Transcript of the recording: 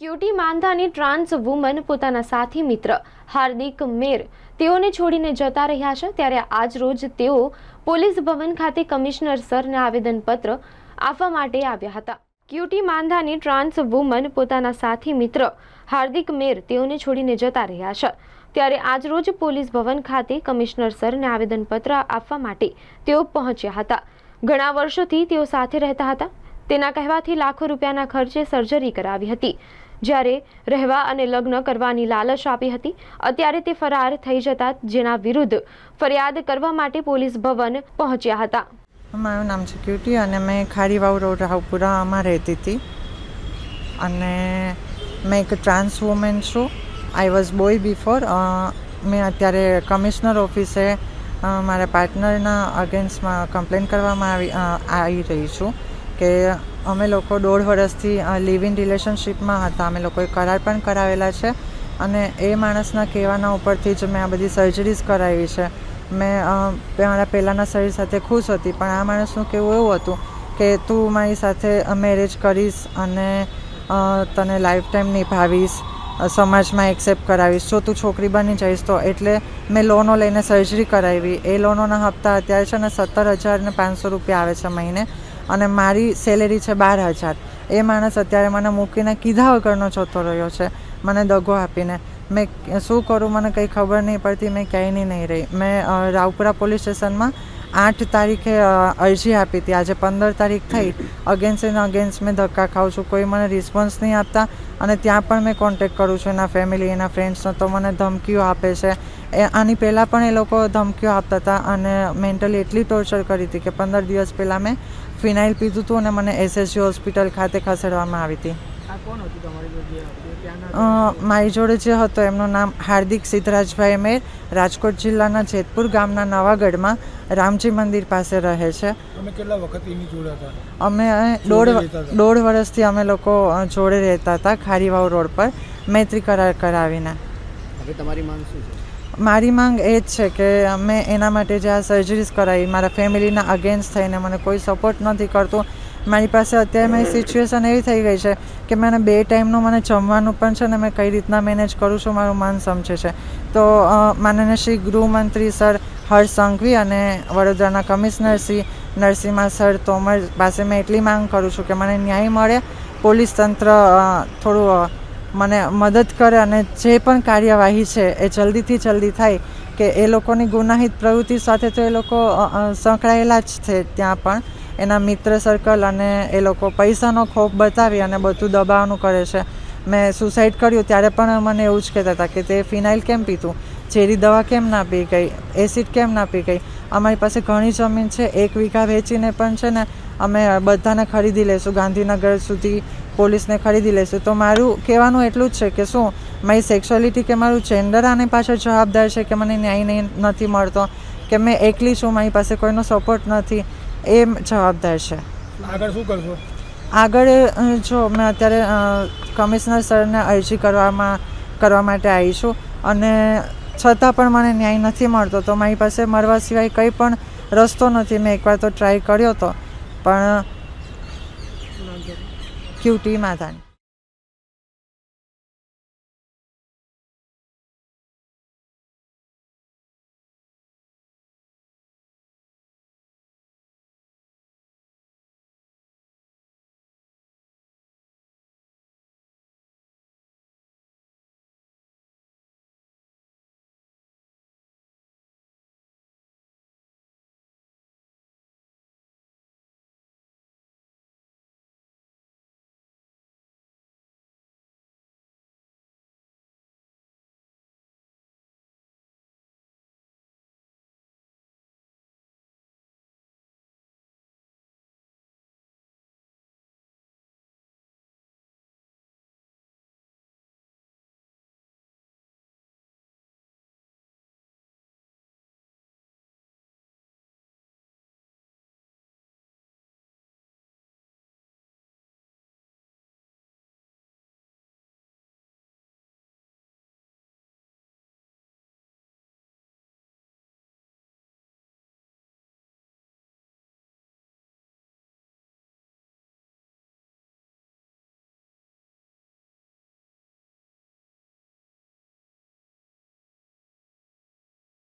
Cutie માંધાની trans woman પોતાના સાથી મિત્ર, હાર્દિક મેર, તેઓને છોડીને જતા રહ્યા છે ત્યારે આજ રોજ તેઓ પોલીસ ભવન ખાતે કમિશનર સરને આવેદનપત્ર આપવા માટે આવ્યા હતા. ક્યુટી માંધાની ટ્રાન્સ વુમન પોતાના સાથી મિત્ર, હાર્દિક મેર, તેઓને છોડીને જતા રહ્યા છે ત્યારે આજ રોજ પોલીસ ભવન ખાતે કમિશનર સરને આવેદનપત્ર આપવા માટે તેઓ પહોંચ્યા હતા. ઘણા વર્ષોથી તેઓ સાથે રહેતા હતા. તેના કહેવાથી લાખો રૂપિયાના ખર્ચે સર્જરી કરાવી હતી. જ્યારે રહેવા અને લગ્ન કરવાની લાલચ આપી હતી, અત્યારે તે ફરાર થઈ જતા જેના વિરુદ્ધ ફરિયાદ કરવા માટે પોલીસ ભવન પહોંચ્યા હતા. મારું નામ છે ક્યુટી અને મેં ખારીવાવ રોડ રાવપુરામાં રહેતી હતી. અને મેં એક ટ્રાન્સ વુમેન છું. આઈ વોઝ બોય બિફોર મેં અત્યારે કમિશનર ઓફિસે મારા પાર્ટનરના અગેન્સ્ટમાં કમ્પ્લેન કરવામાં આવી આવી રહી છું. કે અમે લોકો દોઢ વર્ષથી લિવ ઇન રિલેશનશીપમાં હતા. અમે લોકોએ કરાર પણ કરાવેલા છે અને એ માણસના કહેવાના ઉપરથી જ મેં આ બધી સર્જરીઝ કરાવી છે. મેં મારા પહેલાંના શરીર સાથે ખુશ હતી, પણ આ માણસનું કહેવું એવું હતું કે તું મારી સાથે મેરેજ કરીશ અને તને લાઈફ ટાઈમ નિભાવીશ સમાજમાં એક્સેપ્ટ કરાવીશ. જો તું છોકરી બની જઈશ તો એટલે મેં લોનો લઈને સર્જરી કરાવી. એ લોનોના હપ્તા અત્યારે છે ને સત્તર હજાર ને પાંચસો રૂપિયા આવે છે મહિને. અને મારી સેલેરી છે બાર હજાર. એ માણસ અત્યારે મને મૂકીને કીધા વગરનો જતો રહ્યો છે, મને દગો આપીને. મેં શું કરું મને કંઈ ખબર નહીં પડતી, મેં ક્યાંયની નહીં રહી. મેં રાવપુરા પોલીસ સ્ટેશનમાં આઠ તારીખે અરજી આપી હતી. આજે પંદર તારીખ થઈ. અગેન્સ્ટ એન્ડ અગેન્સ્ટ મેં ધક્કા ખાઉં છું. કોઈ મને રિસ્પોન્સ નહીં આપતા અને ત્યાં પણ મેં કોન્ટેક્ટ કરું છું એના ફેમિલી એના ફ્રેન્ડ્સનો તો મને ધમકીઓ આપે છે. એ, આની પહેલાં પણ એ લોકો ધમકીઓ આપતા હતા અને મેન્ટલી એટલી ટોર્ચર કરી હતી કે પંદર દિવસ પહેલાં મેં ફિનાઇલ પીધું હતું અને મને એસએસજી હોસ્પિટલ ખાતે ખસેડવામાં આવી હતી. મારી જોડે જે હતો એમનું નામ હાર્દિક સિદ્ધરાજભાઈ મેર રાજકોટ જિલ્લાના જેતપુર ગામના નવાગઢમાં રામજી મંદિર પાસે રહે છે. અમે દોઢ દોઢ વર્ષથી અમે લોકો જોડે રહેતા હતા ખારીવાવ રોડ પર મૈત્રી કરાર કરાવીને. હવે તમારી માંગ શું છે? મારી માંગ એ જ છે કે મેં એના માટે જે આ સર્જરીઝ કરાવી મારા ફેમિલીના અગેન્સ્ટ થઈને મને કોઈ સપોર્ટ નથી કરતું. મારી પાસે અત્યારે મારી સિચ્યુએશન એવી થઈ ગઈ છે કે મને બે ટાઈમનું મને જમવાનું પણ છે ને મેં કઈ રીતના મેનેજ કરું છું મારું મન સમજે છે. તો માનનીય શ્રી ગૃહમંત્રી સર હર્ષ સંઘવી અને વડોદરાના કમિશનર શ્રી નરસિંહા સર તોમર પાસે મેં એટલી માંગ કરું છું કે મને ન્યાય મળે, પોલીસ તંત્ર થોડું મને મદદ કરે અને જે પણ કાર્યવાહી છે એ જલ્દીથી જલ્દી થાય કે એ લોકોની ગુનાહિત પ્રવૃત્તિ સાથે તો એ લોકો સંકળાયેલા જ છે ત્યાં પણ. એના મિત્ર સર્કલ અને એ લોકો પૈસાનો ખોફ બતાવી અને બધું દબાવવાનું કરે છે. મેં સુસાઇડ કર્યું ત્યારે પણ મને એવું જ કહેતા હતા કે તે ફિનાઇલ કેમ પીતું ઝેરી દવા કેમ ના પી ગઈ? એસિડ કેમ ના પી ગઈ? અમારી પાસે ઘણી જમીન છે, એક વીઘા વેચીને પણ છે ને, અમે બધાને ખરીદી લઈશું ગાંધીનગર સુધી પોલીસને ખરીદી લઈશું તો મારું કહેવાનું એટલું જ છે કે શું, મારી સેક્સ્યુઅલિટી કે મારું જેન્ડર આને પાછળ જવાબદાર છે કે મને ન્યાય નહીં, નથી મળતો? કે મેં એકલી છું, મારી પાસે કોઈનો સપોર્ટ નથી? એ જવાબદાર છે. આગળ શું કરશો? આગળ જો મેં અત્યારે કમિશનર સરને અરજી કરવામાં કરવા માટે આવી છું. અને છતાં પણ મને ન્યાય નથી મળતો. તો મારી પાસે મરવા સિવાય કંઈ પણ રસ્તો નથી. મેં એકવાર તો ટ્રાય કર્યો હતો પણ ક્યુટી માધાની